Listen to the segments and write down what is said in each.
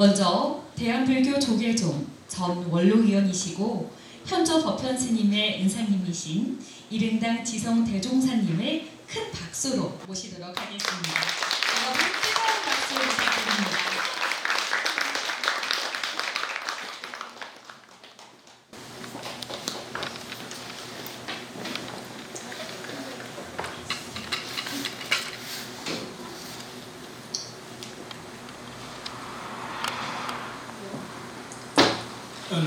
먼저 대한불교 조계종 전 원로위원이시고 현조 법현 스님의 은사님이신 이른당 지성 대종사님을 큰 박수로 모시도록 하겠습니다. 여러분 뜨거운 박수 부탁드립니다. 어느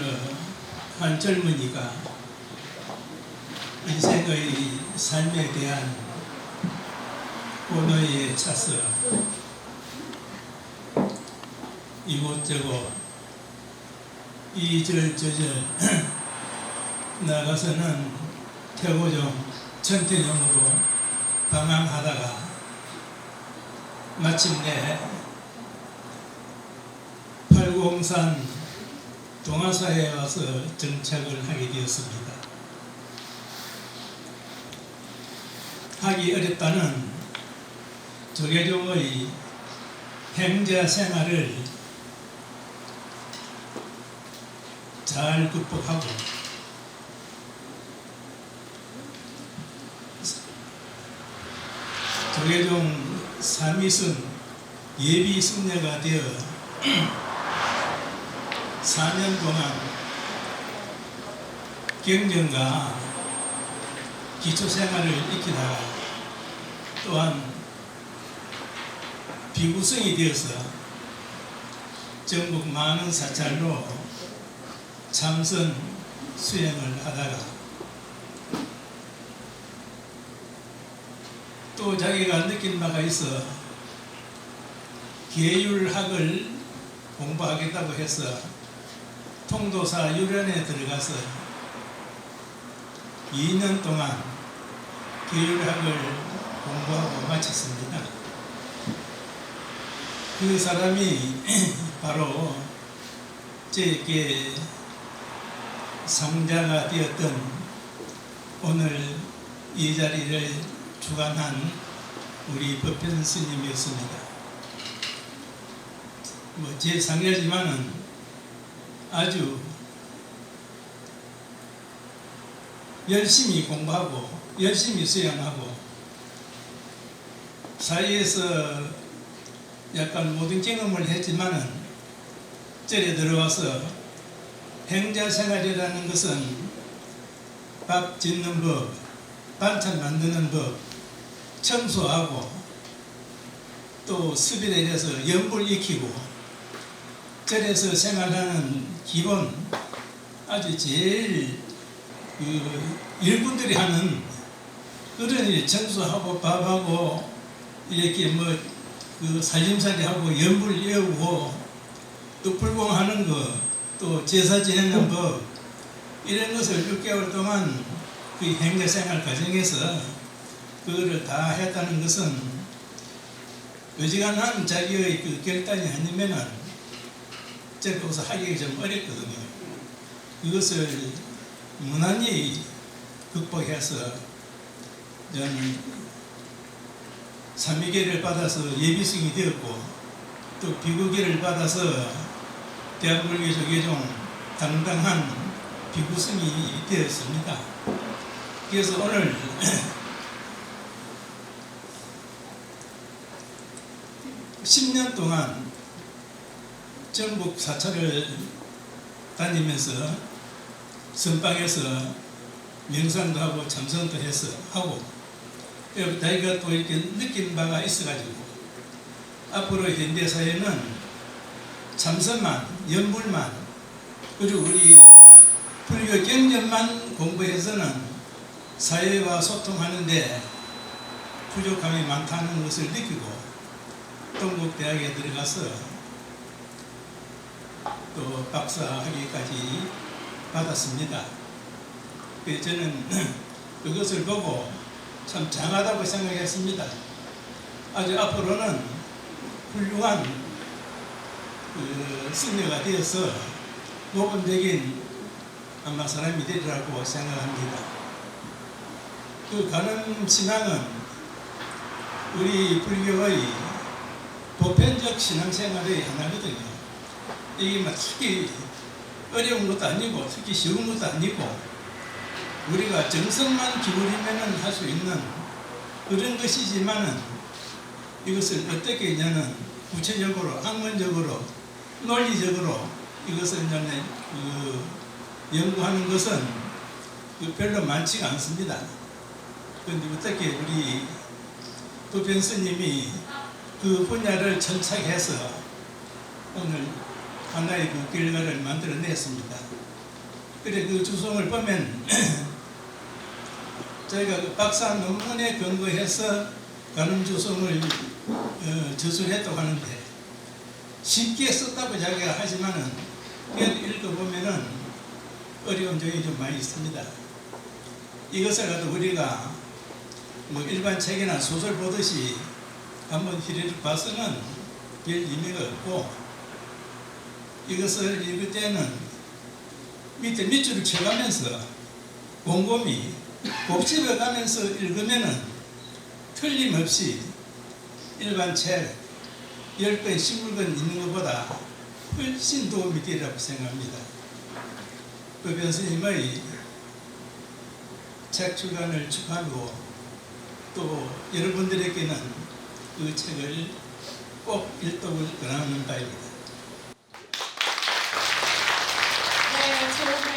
한 젊은이가 인생의 삶에 대한 고뇌에 차서 이곳저곳 이절저절 나가서는 태고종 천태령으로 방황하다가 마침내 팔공산 동아사에 와서 정착을 하게 되었습니다. 하기 어렵다는 조계종의 행자 생활을 잘 극복하고 조계종 삼위승 예비 승려가 되어 4년 동안 경전과 기초생활을 익히다가 또한 비구성이 되어서 전국 많은 사찰로 참선 수행을 하다가 또 자기가 느낀 바가 있어 계율학을 공부하겠다고 해서 통도사 유련에 들어가서 2년 동안 계율학을 공부하고 마쳤습니다. 그 사람이 바로 제게 상자가 되었던 오늘 이 자리를 주관한 우리 법현 스님이었습니다. 뭐 제 상자지만은 아주 열심히 공부하고 열심히 수행하고 사이에서 약간 모든 경험을 했지만은 절에 들어와서 행자 생활이라는 것은 밥 짓는 법, 반찬 만드는 법, 청소하고 또 습일에 대해서 연불 익히고 절에서 생활하는 기본 아주 제일 그 일꾼들이 하는 그런 일 청소하고 밥하고 이렇게 뭐 그 살림살이 하고 연불 예우고 또 불공하는 거 또 제사 지내는 법 이런 것을 6개월 동안 그 행자 생활 과정에서 그거를 다 했다는 것은 어지간한 자기의 그 결단이 아니면은 저거서 하기가 좀 어렵거든요. 이것을 무난히 극복해서 저는 삼위계를 받아서 예비승이 되었고 또 비구계를 받아서 대한불교 조계종 당당한 비구승이 되었습니다. 그래서 오늘 10년 동안 전국 사찰을 다니면서 선방에서 명상도 하고 참선도 해서 하고 자기가 또 이렇게 느낀 바가 있어가지고 앞으로 현대사회는 참선만, 연불만 그리고 우리 불교 경전만 공부해서는 사회와 소통하는데 부족함이 많다는 것을 느끼고 동국대학에 들어가서 또 박사 학위까지 받았습니다. 그래서 저는 그것을 보고 참 장하다고 생각했습니다. 아주 앞으로는 훌륭한 그 승려가 되어서 모범적인 아마 사람이 되리라고 생각합니다. 그 가는 신앙은 우리 불교의 보편적 신앙생활의 하나거든요. 이게 막 특히 어려운 것도 아니고 특히 쉬운 것도 아니고 우리가 정성만 기울이면 할 수 있는 그런 것이지만은 이것을 어떻게 이제는 구체적으로 학문적으로 논리적으로 이것을 이제는 그 연구하는 것은 그 별로 많지가 않습니다. 그런데 어떻게 우리 도변 스님이 그 분야를 천착해서 오늘 하나의 그 결과를 만들어냈습니다. 그래 그 주성을 보면 저희가 그 박사 논문에 근거해서 가늠 주성을 어, 저술했다고 하는데 쉽게 썼다고 자기가 하지만은 읽어보면은 어려운 점이 좀 많이 있습니다. 이것을 가지고 우리가 뭐 일반 책이나 소설 보듯이 한번 히리를 봐서는 별 의미가 없고 이것을 읽을 때는 밑에 밑줄을 쳐가면서 곰곰이 곱씹어 가면서 읽으면은 틀림없이 일반 책 10권, 20권 있는 것보다 훨씬 도움이 되리라고 생각합니다. 그 변스님의 책 출간을 축하하고 또 여러분들에게는 그 책을 꼭 읽도록 권하는 바입니다. Thank you.